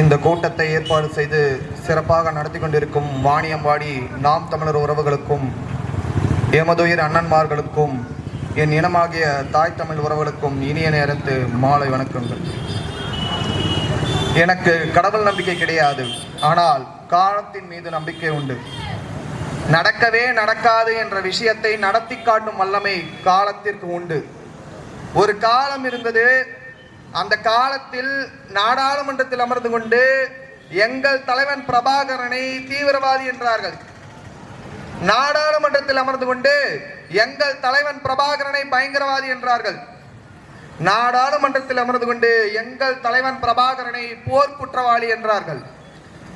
இந்த கூட்டத்தை ஏற்பாடு செய்து சிறப்பாக நடத்தி கொண்டிருக்கும் வாணியம்பாடி நாம் தமிழர் உறவுகளுக்கும் எமதுயிர் அண்ணன்மார்களுக்கும் என் இனமாகிய தாய் தமிழ் உறவுகளுக்கும் இனிய நேரத்து மாலை வணக்கங்கள். எனக்கு கடவுள் நம்பிக்கை கிடையாது. ஆனால் காலத்தின் மீது நம்பிக்கை உண்டு. நடக்கவே நடக்காது என்ற விஷயத்தை நடத்தி காட்டும் வல்லமை காலத்திற்கு உண்டு. ஒரு காலம் இருந்தது அந்த காலத்தில் நாடாளுமன்றத்தில் அமர்ந்து கொண்டு எங்கள் தலைவன் பிரபாகரனை தீவிரவாதி என்றார்கள். நாடாளுமன்றத்தில் அமர்ந்து கொண்டு எங்கள் தலைவன் பிரபாகரனை பயங்கரவாதி என்றார்கள். நாடாளுமன்றத்தில் அமர்ந்து கொண்டு எங்கள் தலைவன் பிரபாகரனை போர் குற்றவாளி என்றார்கள்.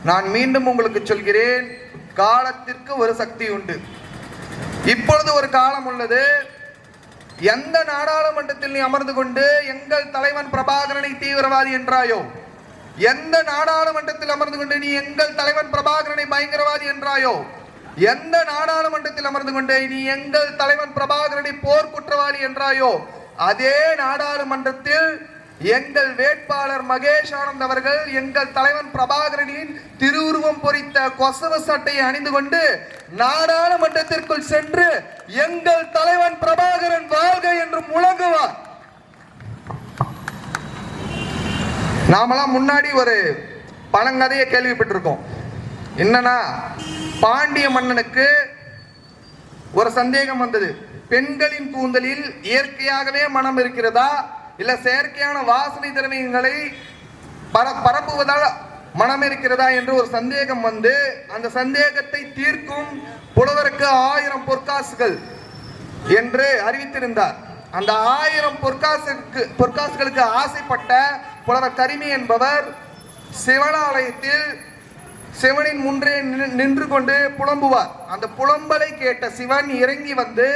நான் மீண்டும் உங்களுக்கு சொல்கிறேன் காலத்திற்கு ஒரு சக்தி உண்டு. இப்பொழுது ஒரு காலம் உள்ளது. எந்த நாடாளுமன்றத்தில் நீ அமர்ந்து கொண்டு எங்கள் தலைவன் பிரபாகரனை தீவிரவாதி என்றாயோ? எந்த நாடாளுமன்றத்தில் அமர்ந்து கொண்டு நீ எங்கள் தலைவன் பிரபாகரனை பயங்கரவாதி என்றாயோ? எந்த நாடாளுமன்றத்தில் அமர்ந்து கொண்டு நீ எங்கள் தலைவன் பிரபாகரனை போர் குற்றவாளி என்றாயோ? அதே நாடாளுமன்றத்தில் எங்கள் வேட்பாளர் மகேஷ் ஆனந்த் அவர்கள் எங்கள் தலைவன் பிரபாகரனின் திருவுருவம் பொறித்த கொசவ சட்டையை அணிந்து கொண்டு நாடாளுமன்றத்திற்குள் சென்று எங்கள் தலைவன் பிரபாகரன் வாழ்க என்று முழங்குவார். நாமெல்லாம் முன்னாடி ஒரு பழங்கதையை கேள்விப்பட்டிருக்கோம். என்னன்னா பாண்டிய மன்னனுக்கு ஒரு சந்தேகம் வந்தது. பெண்களின் கூந்தலில் இயற்கையாகவே மனம் இருக்கிறதா? இல்ல செயற்கையான வாசனை திரவியங்களை பர பரப்புவதால் மனம் இருக்கிறதா என்று ஒரு சந்தேகம் வந்து அந்த சந்தேகத்தை தீர்க்கும் புலவருக்கு ஆயிரம் பொற்காசுகள் என்று அறிவித்திருந்தார். அந்த ஆயிரம் பொற்காசுக்கு பொற்காசுகளுக்கு ஆசைப்பட்ட புலவர் கரிமி என்பவர் சிவனாலயத்தில் சிவனின் முன்றே நின்று கொண்டு புலம்புவார். அந்த புலம்பலை கேட்ட சிவன் இறங்கி வந்து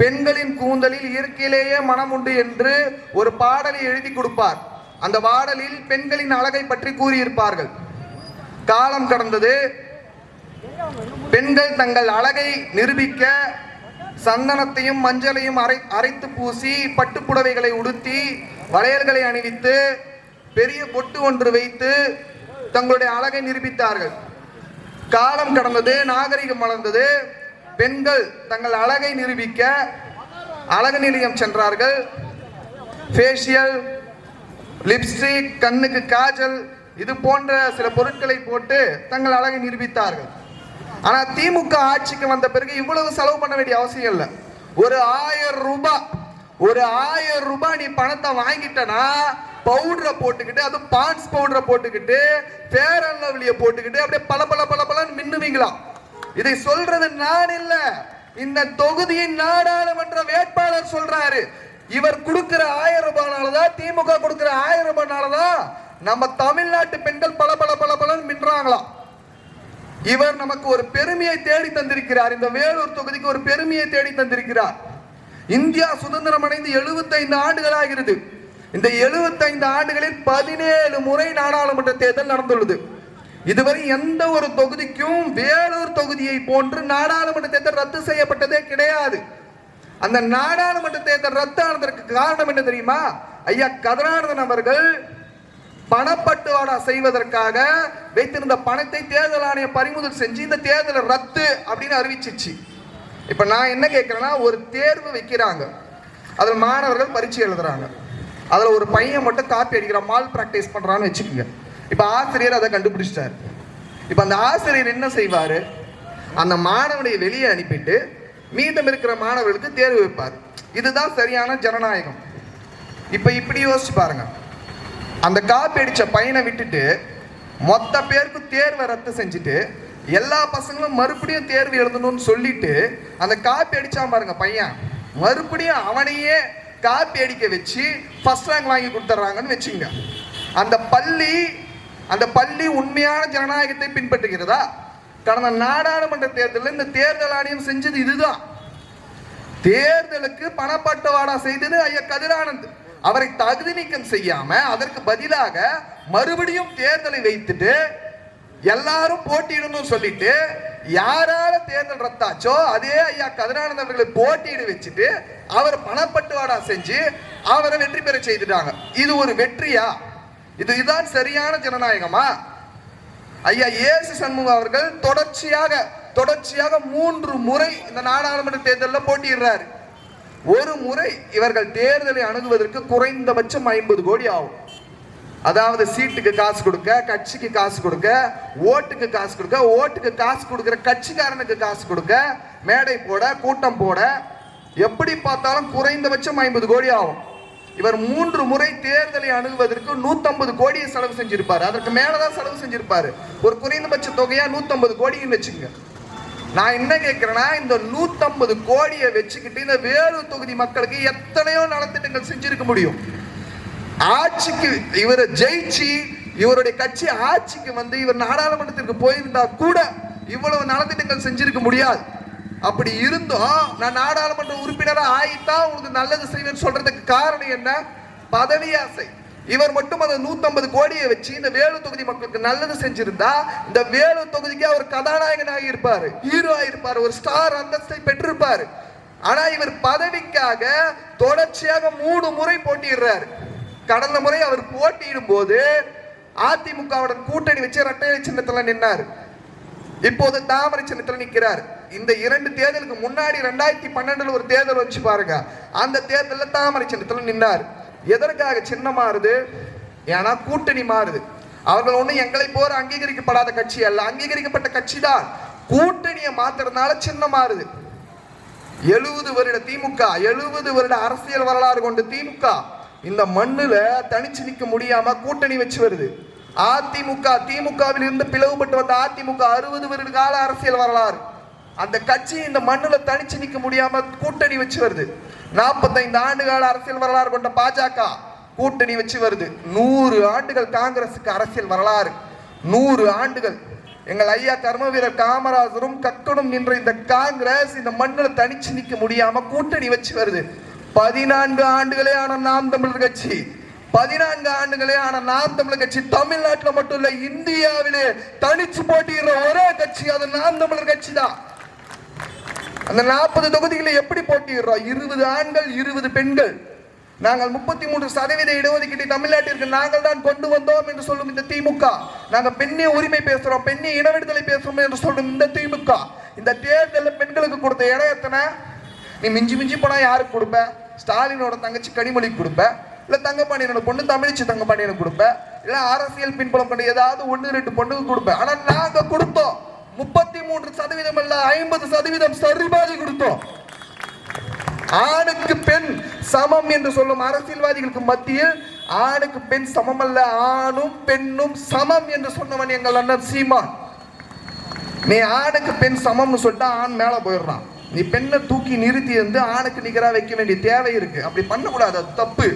பெண்களின் கூந்தலில் இயற்கையிலேயே மனம் உண்டு என்று ஒரு பாடலை எழுதி கொடுப்பார். அந்த பாடலில் பெண்களின் அழகை பற்றி கூறியிருப்பார்கள். காலம் கடந்தது. பெண்கள் தங்கள் அழகை நிரூபிக்க சந்தனத்தையும் மஞ்சளையும் அரை அரைத்து பூசி பட்டுப்புடவைகளை உடுத்தி வளையல்களை அணிவித்து பெரிய பொட்டு ஒன்று வைத்து தங்களுடைய அழகை நிரூபித்தார்கள். காலம் கடந்தது நாகரிகம் வளர்ந்தது. பெண்கள் தங்கள் அழகை நிரூபிக்க அழகு நிலையம் சென்றார்கள். ஃபேஷியல் லிப்ஸ்டிக் கண்ணுக்கு காஜல் இது போன்ற சில பொருட்களை போட்டு தங்கள் அழகை நிரூபித்தார்கள். ஆனால் திமுக ஆட்சிக்கு வந்த பிறகு இவ்வளவு செலவு பண்ண வேண்டிய அவசியம் இல்லை. ஒரு ஆயிரம் ரூபாய் ஒரு ஆயிரம் ரூபாய் நீ பணத்தை வாங்கிட்டனா பவுடரை போட்டுக்கிட்டு அதுவும் பான்ஸ் பவுடரை போட்டுக்கிட்டு ஃபேர் அண்ட் லவ்லிய போட்டுக்கிட்டு அப்படியே பல பல பல பலன்னு மின்னுவீங்களாம் இதை சொல்றது நான் இல்ல. இந்த தொகுதியின் நாடாளுமன்ற வேட்பாளர் சொல்றாரு. இவர் கொடுக்கிற ஆயிரம் ரூபாய்னாலதான் திமுக கொடுக்கிற ஆயிரம் ரூபாய்னாலதான் நம்ம தமிழ்நாட்டு பெண்கள் பல பல பல பலன்னு மின்றாங்களாம். இவர் நமக்கு ஒரு பெருமையை தேடி தந்திருக்கிறார். இந்த வேலூர் தொகுதிக்கு ஒரு பெருமையை தேடி தந்திருக்கிறார். இந்தியா சுதந்திரம் அடைந்து 75 ஆண்டுகள் ஆகிறது இந்த 75 ஆண்டுகளில் பதினேழு முறை நாடாளுமன்ற தேர்தல் நடந்துள்ளது. இதுவரை எந்த ஒரு தொகுதிக்கும் வேலூர் தொகுதியை போன்று நாடாளுமன்ற தேர்தல் ரத்து செய்யப்பட்டதே கிடையாது. அந்த நாடாளுமன்ற தேர்தல் ரத்து ஆனதற்கு காரணம் என்ன தெரியுமா? ஐயா கதிரானந்தன் அவர்கள் பணப்பட்டுவாடா செய்வதற்காக வைத்திருந்த பணத்தை தேர்தல் ஆணையம் பறிமுதல் செஞ்சு இந்த தேர்தலை ரத்து அப்படின்னு அறிவிச்சிச்சு. இப்ப நான் என்ன கேட்கிறேன்னா ஒரு தேர்வு வைக்கிறாங்க. அதில் மாணவர்கள் பரீட்சை எழுதுறாங்க. அதுல ஒரு பையன் மட்டும் காப்பி அடிக்கிறான் மால் பிராக்டிஸ் பண்றான்னு வச்சுக்கோங்க. இப்ப ஆசிரியர் அதை கண்டுபிடிச்சிட்டாரு. இப்ப அந்த ஆசிரியர் என்ன செய்வார்? அந்த மாணவனை வெளியே அனுப்பிட்டு மீதம் இருக்கிற மாணவர்களுக்கு தேர்வு வைப்பார். இதுதான் சரியான ஜனநாயகம். இப்ப இப்படி யோசிச்சு பாருங்க. அந்த காப்பி அடிச்ச பையனை விட்டுட்டு மொத்த பேருக்கு தேர்வை ரத்து செஞ்சுட்டு எல்லா பசங்களும் மறுபடியும் தேர்வு எழுதணும்னு சொல்லிட்டு அந்த காப்பி அடிச்சான் பாருங்க பையன். மறுபடியும் அவனையே காப்பி அடிக்க வச்சு ஃபர்ஸ்ட் ரேங்க் வாங்கி கொடுத்துட்றாங்கன்னு வச்சுங்க அந்த பள்ளி அந்த பள்ளி உண்மையான ஜனநாயகத்தை பின்பற்றுகிறதா? கடந்த நாடாளுமன்ற தேர்தலில் இந்த தேர்தல் ஆணையம் செஞ்சது இதுதான். தேர்தலுக்கு பணப்பட்டுவாடா செய்தது ஐயா கதிரானந்த் அவரை தகுதி நீக்கம் செய்யாம அதற்கு பதிலாக மறுபடியும் தேர்தலை வைத்துட்டு எல்லாரும் போட்டியிடணும் சொல்லிட்டு யாரால தேர்தல் ரத்தாச்சோ அதே ஐயா கதிரானந்த் அவர்களை போட்டியிட வச்சுட்டு அவர் பணப்பட்டுவாடா செஞ்சு அவரை வெற்றி பெற செய்துட்டாங்க. இது ஒரு வெற்றியா? இதுதான் சரியான ஜனநாயகமா? ஐயா ஏசு சண்முகம் அவர்கள் தொடர்ச்சியாக தொடர்ச்சியாக மூன்று முறை இந்த நாடாளுமன்ற தேர்தலில் போட்டியிடுறார். ஒரு முறை இவர்கள் தேர்தலை அணுகுவதற்கு குறைந்தபட்சம் ஐம்பது கோடி ஆகும். அதாவது சீட்டுக்கு காசு கொடுக்க கட்சிக்கு காசு கொடுக்க ஓட்டுக்கு காசு கொடுக்க ஓட்டுக்கு காசு கொடுக்குற கட்சிக்காரனுக்கு காசு கொடுக்க மேடை போட கூட்டம் போட எப்படி பார்த்தாலும் குறைந்தபட்சம் ஐம்பது கோடி ஆகும். இவர் மூன்று முறை தேர்தலை அணுகுவதற்கு 150 கோடியை செலவு செஞ்சிருப்பாரு. அதற்கு மேலதான் செலவு செஞ்சிருப்பாரு. ஒரு குறைந்தபட்ச தொகையா 150 கோடின்னு வச்சுங்க நான் என்ன கேட்கிறேன்னா இந்த 150 கோடியை வச்சுக்கிட்டு இந்த வேலூர் தொகுதி மக்களுக்கு எத்தனையோ நலத்திட்டங்கள் செஞ்சிருக்க முடியும். ஆட்சிக்கு இவரை ஜெயிச்சு இவருடைய கட்சி ஆட்சிக்கு வந்து இவர் நாடாளுமன்றத்திற்கு போயிருந்தா கூட இவ்வளவு நலத்திட்டங்கள் செஞ்சிருக்க முடியாது. அப்படி இருந்தும் நான் நாடாளுமன்ற உறுப்பினராக ஆயிட்டா உங்களுக்கு நல்லது செய்வேன்னு சொல்றதுக்கு காரணம் என்ன? பதவி ஆசை. இவர் மட்டும் அந்த 150 கோடியை வச்சு இந்த வேலூர் தொகுதி மக்களுக்கு நல்லது செஞ்சிருந்தா இந்த வேலூர் தொகுதிக்கு அவர் கதாநாயகனாக இருப்பார் ஹீரோ ஆயிருப்பாரு ஒரு ஸ்டார் அந்தஸ்தை பெற்றிருப்பார். ஆனா இவர் பதவிக்காக தொடர்ச்சியாக மூணு முறை போட்டியிடுறாரு. கடந்த முறை அவர் போட்டியிடும் போது அதிமுகவுடன் கூட்டணி வச்சு ரட்டையை சின்னத்துல நின்னார். இப்போது தாமரை சின்னத்துல நிற்கிறார் இந்த இரண்டு தேர்தலுக்கு முன்னாடி ரெண்டாயிரத்தி பன்னெண்டுல ஒரு தேர்தல் வச்சு பாருங்க. அந்த தேர்தலில் தாமரை சின்னத்தில் நின்னார். எதற்காக சின்னம் மாறுது? ஏன்னா கூட்டணி மாறுது. அவர்கள் ஒன்றும் எங்களை போற அங்கீகரிக்கப்படாத கட்சி அல்ல. அங்கீகரிக்கப்பட்ட கட்சி தான். கூட்டணியை மாத்துறதுனால சின்னம் மாறுது. எழுபது வருட திமுக எழுபது வருட அரசியல் வரலாறு கொண்டு திமுக இந்த மண்ணுல தனிச்சு நிக்க முடியாம கூட்டணி வச்சு வருது. அதிமுக திமுகவில் இருந்து பிளவுபட்டு வந்த அதிமுக அறுபது வருட கால அரசியல் வரலாறு. அந்த கட்சி இந்த மண்ணுல தனிச்சு நிக்க முடியாம கூட்டணி வச்சு வருது. நாற்பத்தைந்து ஆண்டு கால அரசியல் வரலாறு கொண்ட பாஜக கூட்டணி வச்சு வருது. நூறு ஆண்டுகள் காங்கிரசுக்கு அரசியல் வரலாறு. நூறு ஆண்டுகள். எங்கள் ஐயா கர்மவீரர் காமராஜரும் கக்கனும் நின்ற இந்த காங்கிரஸ் இந்த மண்ணில் தனிச்சு நிக்க முடியாம கூட்டணி வச்சு வருது. பதினான்கு ஆண்டுகளே ஆன நாம் தமிழர் கட்சி. பதினான்கு ஆண்டுகளே ஆன நாம் தமிழர் கட்சி. தமிழ்நாட்டில் மட்டும் இல்ல இந்தியாவிலே தனிச்சு போட்டியிடுற ஒரே கட்சி அது நாம் தமிழர் கட்சி தான் அந்த நாற்பது தொகுதிகளை எப்படி போட்டியிடுறோம்? இருபது ஆண்கள் இருபது பெண்கள். நாங்கள் முப்பத்தி மூன்று சதவீத இடஒதுக்கீட்டை தமிழ்நாட்டிற்கு நாங்கள் தான் கொண்டு வந்தோம் என்று சொல்லும் இந்த திமுக. நாங்கள் பெண்ணே உரிமை பேசுறோம் பெண்ணே இனவிடுதலை பேசுறோம் என்று சொல்லும் இந்த திமுக. இந்த தேர்தலில் பெண்களுக்கு கொடுத்த இடம் எத்தனை? நீ மிஞ்சி மிஞ்சி போனா யாருக்கு கொடுப்ப? ஸ்டாலினோட தங்கச்சி கனிமொழிக்கு கொடுப்ப? இல்ல தங்கப்பாண்டியனோட பொண்ணு தமிழிச்சு தங்கப்பாண்டியனுக்கு கொடுப்ப? இல்ல அரசியல் பின்புலம் கொண்ட ஏதாவது ஒன்று ரெண்டு பொண்ணுக்கு கொடுப்ப? ஆனா நாங்க மூன்று சதவீதம் அல்ல ஐம்பது சதவீதம் சரிபாதி கொடுத்தோம். ஆணுக்கு பெண் சமம் என்று சொல்லும் அரசியல்வாதிகளுக்கு மத்தியில் ஆணுக்கு பெண் சமம் அல்ல ஆணும் பெண்ணும் சமம் என்று சொன்னவன் எங்கள் அண்ணன் சீமான். நீ ஆணுக்கு பெண் சமம்னு சொல்லிட்டு ஆண் மேல போயிடுறான். நீ பெண்ணை தூக்கி நிறுத்தி வந்து ஆணுக்கு நிகரா வைக்க வேண்டிய தேவை இருக்கு. அப்படி பண்ணக்கூடாது அது தப்பு.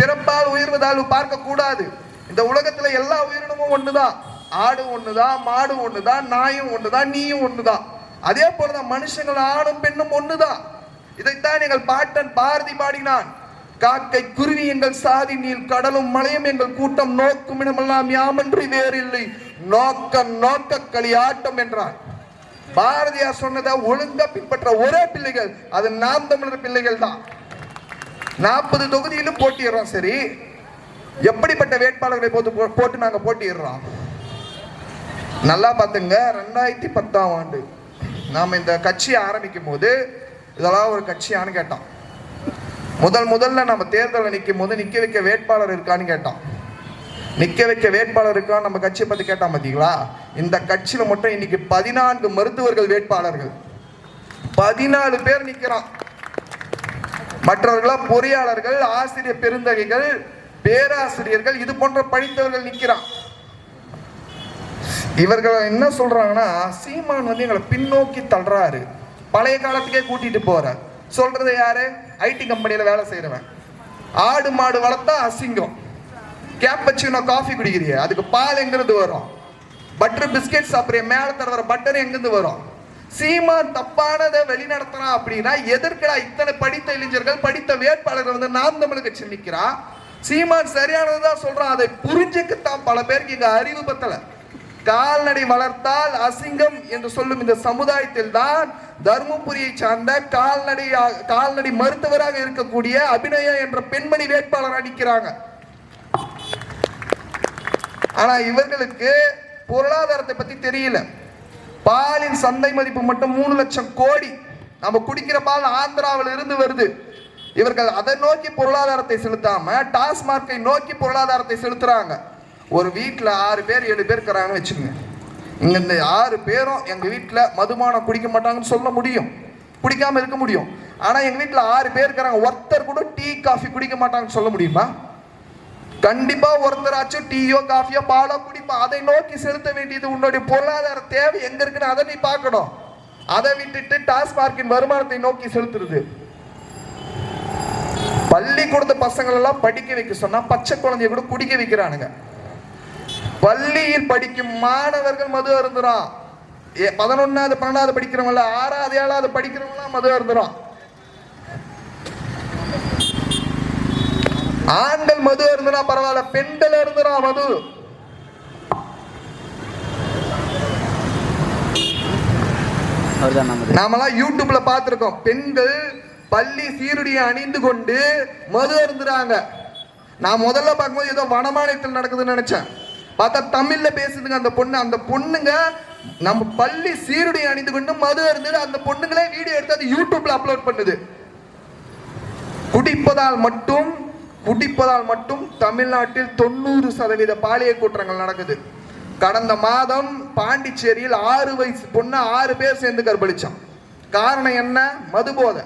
பிறப்பால் உயர்வதால் பார்க்க கூடாது இந்த உலகத்துல எல்லா உயிரினமும் ஒண்ணுதான். ஆடு ஒண்ணுதான் மாடு ஒண்ணுதான் நாயும் ஒண்ணுதான் நீயும் ஒண்ணுதான் அதே போலதான் மனுஷங்கள் ஆணும் பெண்ணும் ஒண்ணுதான் இதைத்தான் எங்கள் பாட்டன் பாரதி பாடினான். காக்கை குருவி எங்கள் சாதி நீல் கடலும் மலையும் எங்கள் கூட்டம் நோக்கும் இடமெல்லாம் யாமன்றி வேறில்லை. நோக்க நோக்க களியாட்டம் என்றான். பாரதியார் சொன்னதை ஒழுங்கா பின்பற்ற ஒரே பிள்ளைகள் அது நாம் தமிழர் பிள்ளைகள் தான். நாற்பது தொகுதியிலும் போட்டிடுறோம் சரி. எப்படிப்பட்ட வேட்பாளர்களை போட்டு போ- போட்டு நாங்க போட்டிடுறோம் நல்லா பார்த்துங்க ரெண்டாயிரத்தி பத்தாம் ஆண்டு. நாம் இந்த கட்சியை ஆரம்பிக்கும் போது இதெல்லாம் ஒரு கட்சியான்னு கேட்டோம் முதல் முதல்ல நம்ம தேர்தலில் நிற்கும் போது நிற்க வைக்க வேட்பாளர் இருக்கான்னு கேட்டோம் நிற்க வைக்க வேட்பாளர் இருக்கான்னு நம்ம கட்சியை பற்றி கேட்டோம் பார்த்தீங்களா இந்த கட்சியில் மட்டும் இன்னைக்கு பதினான்கு மருத்துவர்கள் வேட்பாளர்கள். பதினாலு பேர் நிற்கிறான் மற்றவர்களாக பொறியாளர்கள் ஆசிரியர் பெருந்தகைகள் பேராசிரியர்கள் இது போன்ற படித்தவர்கள் நிற்கிறான் இவர்கள் என்ன சொல்றாங்கன்னா சீமான் வந்து எங்களை பின்னோக்கி தள்ளுறாரு. பழைய காலத்துக்கே கூட்டிட்டு போறார். சொல்றது யாரு? ஐடி கம்பெனியில வேலை செய்யறவன் ஆடு மாடு வளர்த்தா அசிங்கம். கேப்பச்சினோ காஃபி குடிக்கிறிய அதுக்கு பால் எங்கிருந்து வரும்? பட்டர் பிஸ்கெட் சாப்பிட்றிய மேல தர பட்டர் எங்கிருந்து வரும்? சீமான் தப்பானதை வெளிநடத்துறான் அப்படின்னா எதற்கடா இத்தனை படித்த இளைஞர்கள் படித்த வேட்பாளர்கள் வந்து நாம் தமிழுக்கு சின்னிக்கிறான் சீமான் சரியானதுதான் சொல்றான். அதை புரிஞ்சுக்கத்தான் பல பேருக்கு இங்க அறிவு பத்தலை. கால்நடை வளர்த்தால் அசிங்கம் என்று சொல்லும் இந்த சமுதாயத்தில் தான் தர்மபுரியை சார்ந்த கால்நடை கால்நடை மருத்துவராக இருக்கக்கூடிய அபிநயா என்ற பெண்மணி வேட்பாளர் அடிக்கிறாங்க ஆனா இவர்களுக்கு பொருளாதாரத்தை பத்தி தெரியல. பாலின் சந்தை மதிப்பு மட்டும் மூணு லட்சம் கோடி. நம்ம குடிக்கிற பால் ஆந்திராவில் இருந்து வருது. இவர்கள் அதை நோக்கி பொருளாதாரத்தை செலுத்தாம டாஸ்மார்க்கை நோக்கி பொருளாதாரத்தை செலுத்துறாங்க. ஒரு வீட்டில் ஆறு பேர் ஏழு பேர் இருக்கிறாங்கன்னு வச்சுக்கோங்க. இங்கே இந்த ஆறு பேரும் எங்கள் வீட்டில் மதுமானம் குடிக்க மாட்டாங்கன்னு சொல்ல முடியும். குடிக்காமல் இருக்க முடியும். ஆனால் எங்கள் வீட்டில் ஆறு பேர் இருக்கிறாங்க. ஒருத்தர் கூட டீ காஃபி குடிக்க மாட்டாங்கன்னு சொல்ல முடியுமா? கண்டிப்பாக ஒருத்தராச்சும் டீயோ காஃபியோ பாலோ குடிப்பா. அதை நோக்கி செலுத்த வேண்டியது உன்னுடைய பொருளாதார தேவை எங்கே இருக்குன்னு அதை நீ பார்க்கணும். அதை விட்டுட்டு டாஸ்மார்க்கின் வருமானத்தை நோக்கி செலுத்துறது. பள்ளிக்கூடத்து பசங்களெல்லாம் படிக்க வைக்க சொன்னால் பச்சை குழந்தைய கூட குடிக்க வைக்கிறானுங்க. பள்ளியில் படிக்கும் மாணவர்கள் மது அருந்துறான். பதினொன்னாவது பன்னெண்டாவது படிக்கிறவங்கள ஆறாவது ஏழாவது படிக்கிறவங்களாம் மது அருந்துறான். ஆண்கள் மது அருந்துனா பரவாயில்ல பெண்கள் அருந்துனா மது. நாமெல்லாம் யூடியூப்ல பார்த்திருக்கோம். பெண்கள் பள்ளி சீருடியை அணிந்து கொண்டு மது அருந்துறாங்க. நான் முதல்ல பார்க்கும்போது ஏதோ வடமாநிலத்தில் நடக்குதுன்னு நினைச்சேன். பார்த்தா தமிழ்ல பேசுதுங்க அந்த பொண்ணு. அந்த பொண்ணுங்க நம்ம பள்ளி சீருடை அணிந்து கொண்டு மது அருந்துது அந்த பொண்ணுங்களே வீடியோ எடுத்து அது யூடியூப்ல அப்லோட் பண்ணுது. குடிப்பதால் மட்டும் குடிப்பதால் மட்டும் தமிழ்நாட்டில் தொண்ணூறு சதவீத பாலியல் குற்றங்கள் நடக்குது. கடந்த மாதம் பாண்டிச்சேரியில் ஆறு வயசு பொண்ணு ஆறு பேர் சேர்ந்து கற்பழிச்சான் காரணம் என்ன? மது போதை.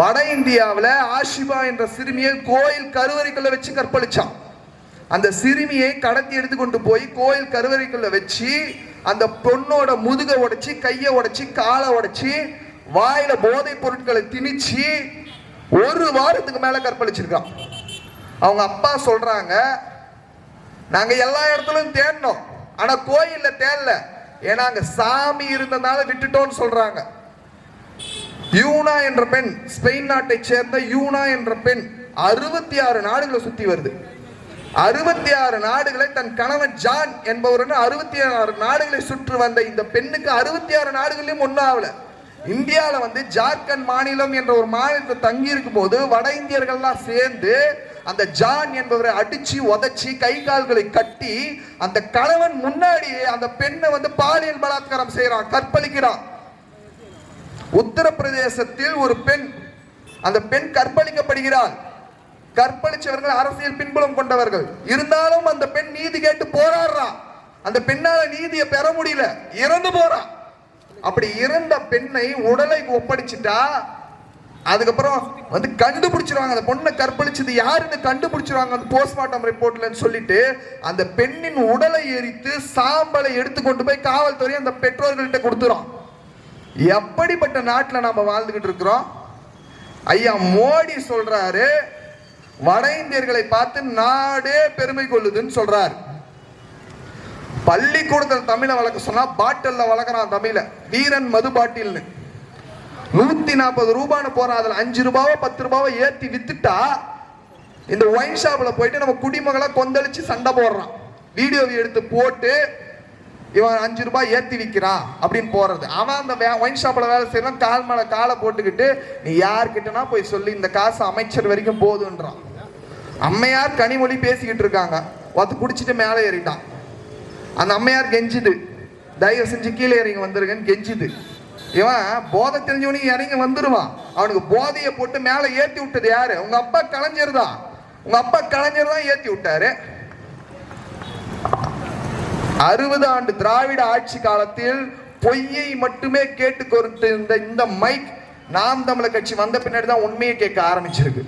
வட இந்தியாவில் ஆஷிபா என்ற சிறுமியை கோயில் கருவறைக்குள்ள வச்சு கற்பழிச்சான் அந்த சிறுமியை கடத்தி எடுத்து கொண்டு போய் கோயில் கருவறைக்குள்ள வச்சு அந்த பொண்ணோட முதுக உடைச்சி கையை உடைச்சி காலை உடைச்சி வாயில போதைப் பொருட்களை திணிச்சு ஒரு வாரத்துக்கு மேல கற்பழிச்சிருக்கான். அவங்க அப்பா சொல்றாங்க நாங்க எல்லா இடத்துலயும் தேடினோம். ஆனா கோயில்ல தேடல. ஏன்னா அங்க சாமி இருந்தனால விட்டுட்டோம்னு சொல்றாங்க. யூனா என்ற பெண் ஸ்பெயின் நாட்டை சேர்ந்த யூனா என்ற பெண் அறுபத்தி ஆறு நாடுகளை சுத்தி வருது. அறுபத்தி ஆறு நாடுகளை தன் கணவன் ஜான் என்பவருடன் அறுபத்தி ஆறு நாடுகளை சுற்று வந்த இந்த பெண்ணுக்கு அறுபத்தி ஆறு நாடுகளையும் ஒன்றாவல இந்தியாவில் வந்து ஜார்க்கண்ட் மாநிலம் என்ற ஒரு மாநிலத்தில் தங்கி இருக்கும் போது வட இந்தியர்கள்லாம் சேர்ந்து அந்த ஜான் என்பவரை அடிச்சு உதைச்சி கை கால்களை கட்டி அந்த கணவன் முன்னாடி அந்த பெண்ணை வந்து பாலியல் பலாத்காரம் செய்யறான் கற்பழிக்கிறான். உத்தரப்பிரதேசத்தில் ஒரு பெண் அந்த பெண் கற்பழிக்கப்படுகிறாள். கற்பழிச்சவர்கள் அரசியல் பின்புலம் கொண்டவர்கள். இருந்தாலும் அந்த பெண் நீதி கேட்டு போராடுறா. அந்த பெண்ணால நீதியை பெற முடியல. இறந்து போறா. அப்படி இறந்த பெண்ணை உடலை ஒப்படைச்சிட்டா அதுக்கப்புறம் வந்து கண்டுபிடிச்சிருவாங்க. அந்த பொண்ணை கற்பழிச்சது யாருன்னு கண்டுபிடிச்சிருவாங்க. அந்த போஸ்ட்மார்ட்டம் ரிப்போர்ட்லன்னு சொல்லிட்டு அந்த பெண்ணின் உடலை எரித்து சாம்பலை எடுத்து கொண்டு போய் காவல்துறை அந்த பெற்றோர்கள்ட்ட கொடுத்துரும். எப்படிப்பட்ட நாட்டில் நம்ம வாழ்ந்துகிட்டு இருக்கிறோம்? ஐயா மோடி சொல்றாரு வட இந்தியர்களை பார்த்து நாடே பெருமை கொள்ளுதுன்னு சொல்றார். பள்ளிக்கூடத்தில் தமிழை வளர்க்க சொன்னா பாட்டில்ல வளர்க்குறான் தமிழை. வீரன் மது பாட்டில்னு. நூத்தி நாற்பது ரூபான்னு போறான் அதுல அஞ்சு ரூபாவோ பத்து ரூபாவோ ஏத்தி வித்துட்டா இந்த ஒயின் ஷாப்ல போயிட்டு நம்ம குடிமகளை கொந்தளிச்சு சண்டை போடுறான். வீடியோவை எடுத்து போட்டு இவன் அஞ்சு ரூபாய் ஏற்றி விற்கிறான் அப்படின்னு போடுறது அவன் அந்த ஒயின் ஷாப்பில் வேலை செய்யலாம் கால் மேலே காலை போட்டுக்கிட்டு நீ யார்கிட்டனா போய் சொல்லி இந்த காசு அமைச்சர் வரைக்கும் போதுன்றான். அம்மையார் கனிமொழி பேசிக்கிட்டு இருக்காங்க. ஒருத்த குடிச்சிட்டு மேலே ஏறிட்டான். அந்த அம்மையார் கெஞ்சுது. தயவு செஞ்சு கீழே இறங்கி வந்துருங்கன்னு கெஞ்சுது. இவன் போதை தெரிஞ்சவனுக்கு இறங்கி வந்துடுவான் அவனுக்கு போதையை போட்டு மேலே ஏற்றி விட்டது யாரு? உங்கள் அப்பா கலைஞர் தான். உங்கள் அப்பா கலைஞர் தான் ஏற்றி விட்டாரு. அறுபது ஆண்டு திராவிட ஆட்சி காலத்தில் பொய்யை மட்டுமே கேட்டு கொண்டிருந்த இந்த மைக் நாம் தமிழர் கட்சி வந்த பின்னாடி தான் உண்மையை கேட்க ஆரம்பிச்சிருக்கு.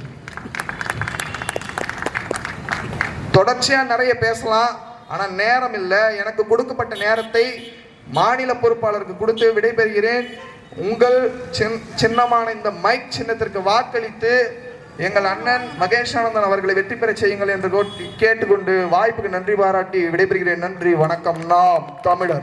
தொடர்ச்சியா நிறைய பேசலாம் ஆனா நேரம் இல்லை. எனக்கு கொடுக்கப்பட்ட நேரத்தை மாநில பொறுப்பாளருக்கு கொடுத்து விடைபெறுகிறேன். உங்கள் சின் சின்னமான இந்த மைக் சின்னத்திற்கு வாக்களித்து எங்கள் அண்ணன் மகேஷானந்தன் அவர்களை வெற்றி பெற செய்யுங்கள் என்று கோட்டி- கேட்டுக்கொண்டு வாய்ப்புக்கு நன்றி பாராட்டி விடைபெறுகிறேன். நன்றி வணக்கம். நாம் தமிழர்.